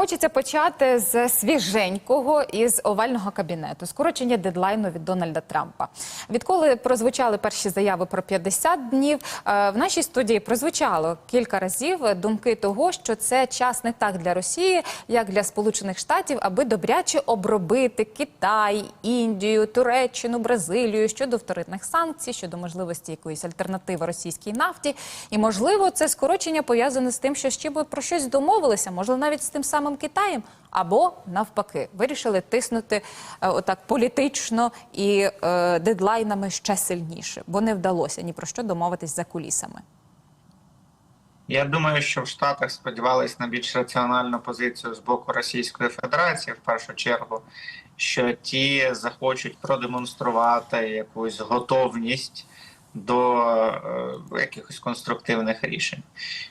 Хочеться почати з свіженького із овального кабінету. Скорочення дедлайну від Дональда Трампа. Відколи прозвучали перші заяви про 50 днів, е, в нашій студії прозвучало кілька разів думки того, що це час не так для Росії, як для Сполучених Штатів, аби добряче обробити Китай, Індію, Туреччину, Бразилію щодо вторинних санкцій, щодо можливості якоїсь альтернативи російській нафті. І можливо, це скорочення пов'язане з тим, що ще би про щось домовилися, можливо, навіть з тим самим Китаєм, або навпаки, вирішили тиснути е, отак політично і е, дедлайнами ще сильніше, бо не вдалося ні про що домовитись за кулісами. Я думаю, що в Штатах сподівались на більш раціональну позицію з боку Російської Федерації, в першу чергу, що ті захочуть продемонструвати якусь готовність до е, якихось конструктивних рішень.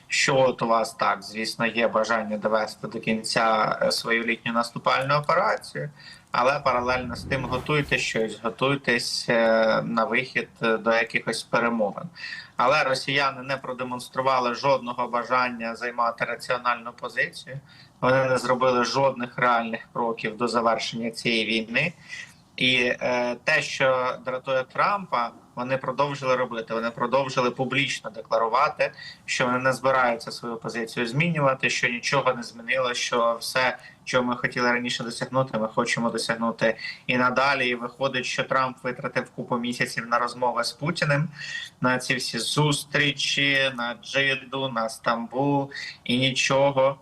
Що от у вас так, звісно, є бажання довести до кінця е, свою літню наступальну операцію, але паралельно з тим готуйте щось, готуйтесь е, на вихід до якихось перемовин. Але росіяни не продемонстрували жодного бажання займати раціональну позицію. Вони не зробили жодних реальних кроків до завершення цієї війни. І е, те, що дратує Трампа, вони продовжили робити. Вони продовжили публічно декларувати, що вони не збираються свою позицію змінювати, що нічого не змінило, що все, що ми хотіли раніше досягнути, ми хочемо досягнути і надалі. І виходить, що Трамп витратив купу місяців на розмови з Путіним, на ці всі зустрічі, на Джиду, на Стамбул, і нічого,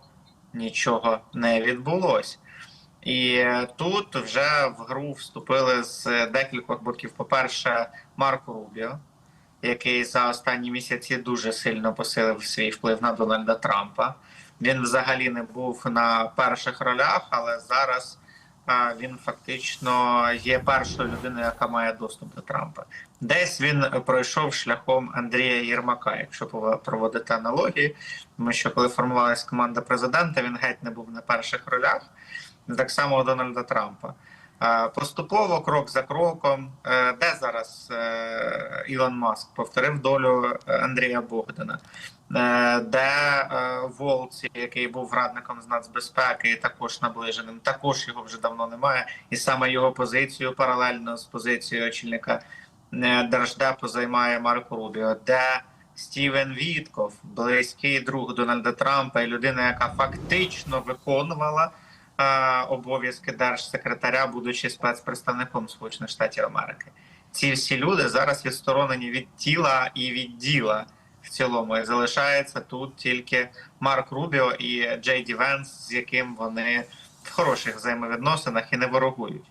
нічого не відбулося. І тут вже в гру вступили з декількох боків. По-перше, Марко Рубіо, який за останні місяці дуже сильно посилив свій вплив на Дональда Трампа. Він взагалі не був на перших ролях, але зараз він фактично є першою людиною, яка має доступ до Трампа. Десь він пройшов шляхом Андрія Єрмака, якщо проводити аналогії. Тому що коли формувалась команда президента, він геть не був на перших ролях так само у Дональда Трампа. Поступово, крок за кроком, Е, де зараз е, Ілон Маск повторив долю Андрія Богдана, Е, де е, Волці, який був радником з нацбезпеки, також наближеним, також його вже давно немає, і саме його позицію паралельно з позицією очільника е, держдепу займає Марко Рубіо. де Стівен Вітков, близький друг Дональда Трампа, і людина, яка фактично виконувала е, обов'язки держсекретаря, будучи спецпредставником Сполучених Штатів Америки. Ці всі люди зараз відсторонені від тіла і від діла в цілому. І залишається тут тільки Марк Рубіо і Джей Ді Венс, з яким вони в хороших взаємовідносинах і не ворогують.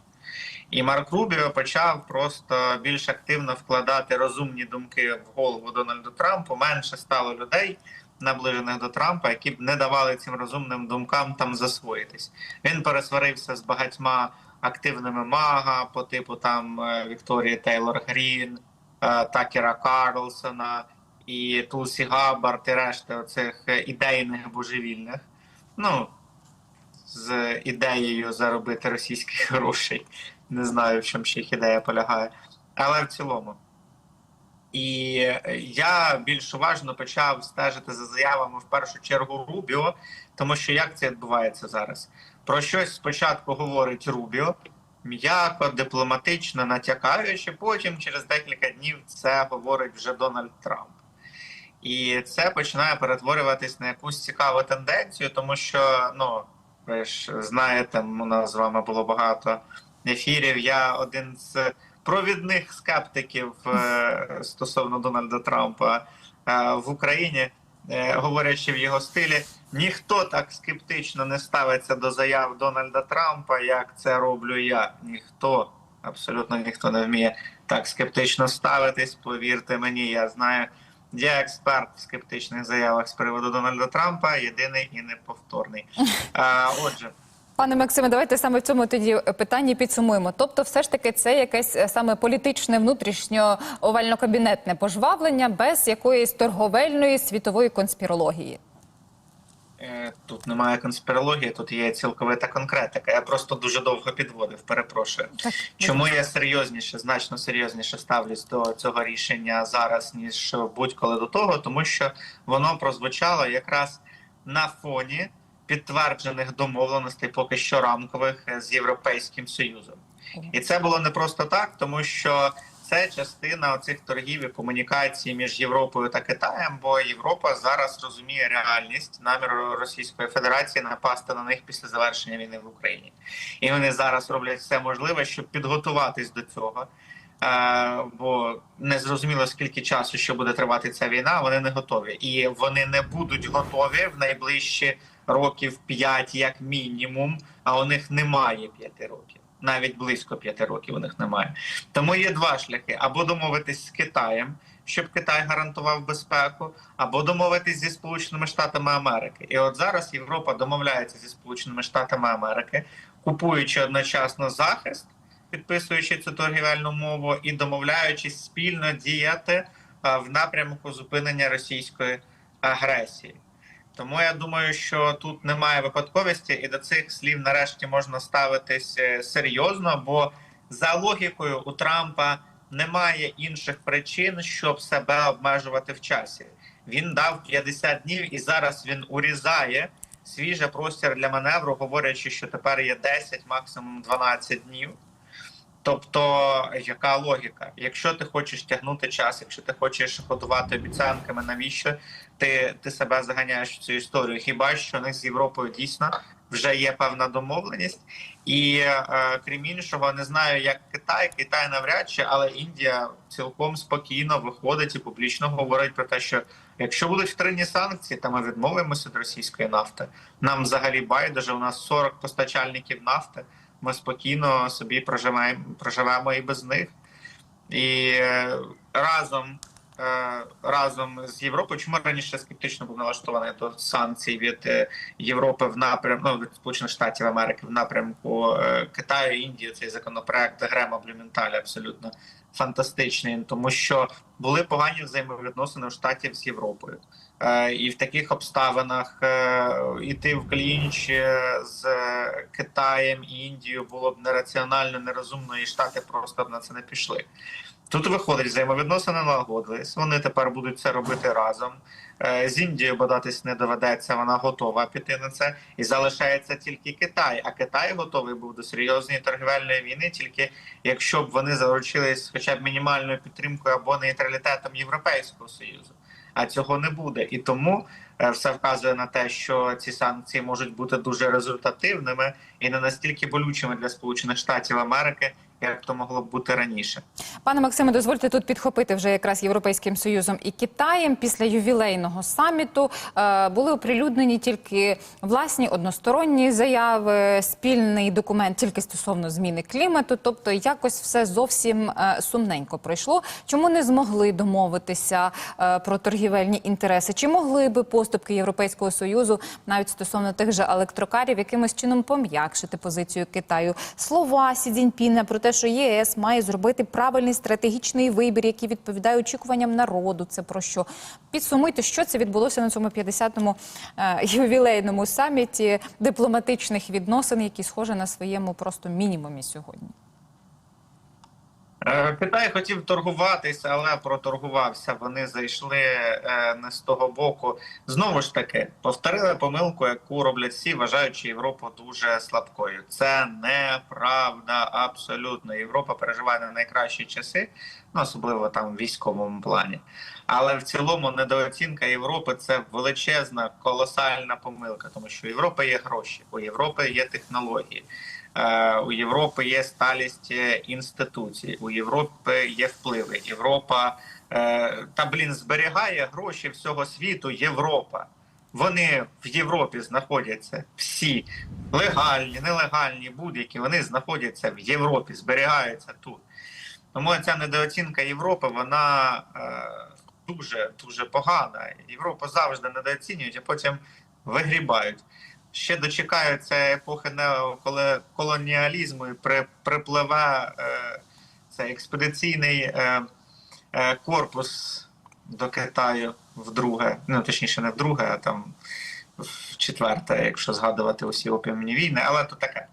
І Марк Рубіо почав просто більш активно вкладати розумні думки в голову Дональду Трампу. Менше стало людей, наближених до Трампа, які б не давали цим розумним думкам там засвоїтись. Він пересварився з багатьма активними мага по типу там е, Вікторії Тейлор Грін, е, Такера Карлсона і Тулсі Габбард і решти оцих е, ідейних божевільних. Ну з ідеєю заробити російських грошей. Не знаю, в чому ще їх ідея полягає. Але в цілому. І я більш уважно почав стежити за заявами в першу чергу Рубіо, тому що як це відбувається зараз? Про щось спочатку говорить Рубіо, м'яко, дипломатично натякаючи, потім через декілька днів це говорить вже Дональд Трамп. І це починає перетворюватись на якусь цікаву тенденцію, тому що, ну, ви ж знаєте, у нас з вами було багато ефірів. Я один з провідних скептиків е, стосовно Дональда Трампа е, в Україні, е, говорячи в його стилі, ніхто так скептично не ставиться до заяв Дональда Трампа, як це роблю я. Ніхто, абсолютно ніхто не вміє так скептично ставитись. Повірте мені, я знаю. Я експерт в скептичних заявах з приводу Дональда Трампа, єдиний і неповторний. А, отже. Пане Максиме, давайте саме в цьому тоді питанні підсумуємо. Тобто, все ж таки, це якесь е, саме політичне внутрішньо овально-кабінетне пожвавлення без якоїсь торговельної світової конспірології. Е, Тут немає конспірології, тут є цілковита конкретика. Я просто дуже довго підводив. Перепрошую. Так, Чому я серйозніше, значно серйозніше ставлюсь до цього рішення зараз, ніж будь-коли до того, тому що воно прозвучало якраз на фоні підтверджених домовленостей, поки що рамкових з Європейським Союзом. І це було не просто так, тому що це частина оцих торгів і комунікації між Європою та Китаєм. Бо Європа зараз розуміє реальність наміру Російської Федерації напасти на них після завершення війни в Україні, і вони зараз роблять все можливе, щоб підготуватись до цього. Е, бо не зрозуміло скільки часу ще буде тривати ця війна. Вони не готові, і вони не будуть готові в найближчі років 5 як мінімум. А у них немає 5 років, навіть близько 5 років у них немає. Тому є два шляхи: або домовитись з Китаєм, щоб Китай гарантував безпеку, або домовитись зі Сполученими Штатами Америки. І от зараз Європа домовляється зі Сполученими Штатами Америки, купуючи одночасно захист підписуючи цю торгівельну мову і домовляючись спільно діяти е, в напрямку зупинення російської агресії. Тому я думаю, що тут немає випадковості, і до цих слів нарешті можна ставитись е, серйозно, бо за логікою у Трампа немає інших причин, щоб себе обмежувати в часі. Він дав 50 днів, і зараз він урізає свіже простір для маневру, говорячи, що тепер є 10, максимум 12 днів. Тобто, яка логіка? Якщо ти хочеш тягнути час, якщо ти хочеш ходувати обіцянками, навіщо ти, ти себе заганяєш в цю історію? Хіба що них з Європою дійсно вже є певна домовленість? І е, крім іншого, не знаю, як Китай, Китай навряд чи, але Індія цілком спокійно виходить і публічно говорить про те, що якщо будуть вторинні санкції, то ми відмовимося від російської нафти. Нам взагалі байдуже. У нас 40 постачальників нафти ми спокійно собі проживаємо, проживемо і без них. І е, разом разом з Європою, чому раніше скептично був налаштований до санкцій від е, Європи в напрямку ну, від Сполучених Штатів Америки в напрямку е, Китаю, Індії, цей законопроект Грема Блюменталя абсолютно фантастичний, тому що були погані взаємовідносини у штатів з Європою. Е, І в таких обставинах е, іти в клінч е, з Китаєм і Індією було б нераціонально, нерозумно, і штати просто б на це не пішли. Тут виходить, взаємовідносини налагодились. Вони тепер будуть це робити разом. Е, З Індією бодатись не доведеться, вона готова піти на це. І залишається тільки Китай. А Китай готовий був до серйозної торгівельної війни, тільки якщо б вони заручились хоча б мінімальною підтримкою або нейтралітетом Європейського союзу. А цього не буде. І тому все вказує на те, що ці санкції можуть бути дуже результативними і не настільки болючими для Сполучених Штатів Америки, як то могло б бути раніше. Пане Максиме, дозвольте тут підхопити вже якраз Європейським Союзом і Китаєм. Після ювілейного саміту е, були оприлюднені тільки власні односторонні заяви, спільний документ тільки стосовно зміни клімату. Тобто, якось все зовсім е, сумненько пройшло. Чому не змогли домовитися е, про торгівельні інтереси? Чи могли би поступки Європейського союзу навіть стосовно тих же електрокарів якимось чином пом'якшити позицію Китаю? Слова Сі Цзіньпіна про те, що ЄС має зробити правильний стратегічний вибір, який відповідає очікуванням народу. Це про що підсумуйте, що це відбулося на цьому 50-му е, ювілейному саміті дипломатичних відносин, які схожі на своєму просто мінімумі сьогодні. Е, Китай хотів торгуватися, але проторгувався. Вони зайшли е, не з того боку. Знову ж таки, повторили помилку, яку роблять всі, вважаючи Європу дуже слабкою. Це неправда абсолютно. Європа переживає на найкращі часи, ну особливо там в військовому плані. Але в цілому недооцінка Європи це величезна колосальна помилка, тому що у Європи є гроші, у Європи є технології. Е, У Європи є сталість е, інституцій, у Європи є впливи. Європа е, та блін зберігає гроші всього світу. Європа. Вони в Європі знаходяться всі легальні, нелегальні, будь-які. Вони знаходяться в Європі, зберігаються тут. Тому ця недооцінка Європи, вона дуже дуже погана. Європу завжди недооцінюють, а потім вигрібають. Ще дочекаються епохи неоколоніалізму і при, припливе е, цей експедиційний е, е, корпус до Китаю вдруге. Ну точніше, не вдруге, а там в четверте, якщо згадувати усі опіумні війни, але то таке.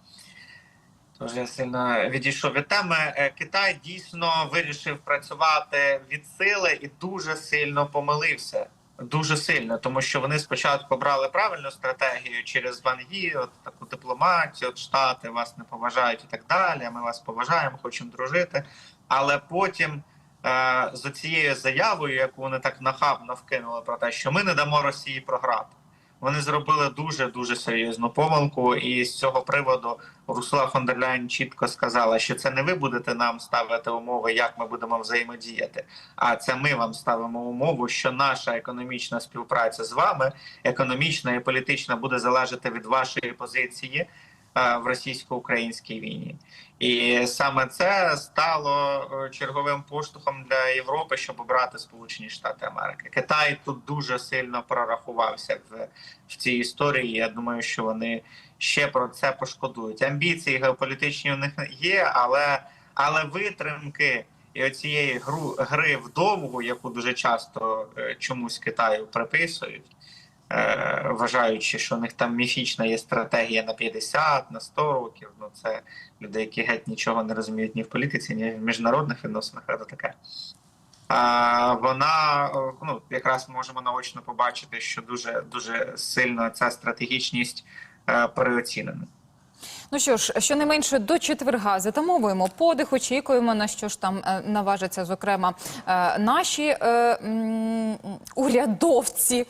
Тож я сильно відійшов від теми. Е, Китай дійсно вирішив працювати від сили і дуже сильно помилився. дуже сильно, тому що вони спочатку брали правильну стратегію через Ван от таку дипломатію, от штати вас не поважають і так далі. Ми вас поважаємо, хочемо дружити. Але потім е, з цією заявою, яку вони так нахабно вкинули про те, що ми не дамо Росії програти. Вони зробили дуже дуже серйозну помилку, і з цього приводу Русла фон чітко сказала, що це не ви будете нам ставити умови, як ми будемо взаємодіяти. А це ми вам ставимо умову, що наша економічна співпраця з вами, економічна і політична, буде залежати від вашої позиції в російсько-українській війні. І саме це стало е, черговим поштовхом для Європи, щоб обрати Сполучені Штати Америки. Китай тут дуже сильно прорахувався в, в цій історії. Я думаю, що вони ще про це пошкодують. Амбіції геополітичні у них є, але, але витримки і оцієї гру гри вдовгу, яку дуже часто е, чомусь Китаю приписують. Е, Вважаючи, що у них там міфічна є стратегія на 50, на 100 років. Ну це люди, які геть нічого не розуміють ні в політиці, ні в міжнародних відносинах, а це таке. Вона ну якраз можемо наочно побачити, що дуже дуже сильно ця стратегічність е, переоцінена. Ну що ж, щонайменше до четверга затамовуємо подих, очікуємо на що ж там е, наважаться, зокрема, е, наші е, урядовці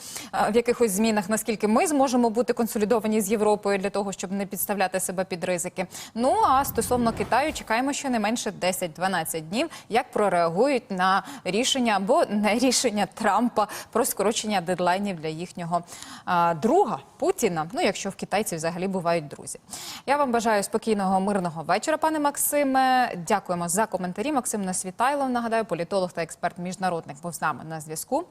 в якихось змінах, наскільки ми зможемо бути консолідовані з Європою для того, щоб не підставляти себе під ризики. Ну а стосовно Китаю, чекаємо щонайменше 10-12 днів, як прореагують на рішення або не рішення Трампа про скорочення дедлайнів для їхнього друга Путіна. Ну, якщо в китайців взагалі бувають друзі. Я вам бажаю спокійного мирного вечора, пане Максиме. Дякуємо за коментарі. Максим Насвітайлов, нагадаю, політолог та експерт міжнародних був з нами на зв'язку.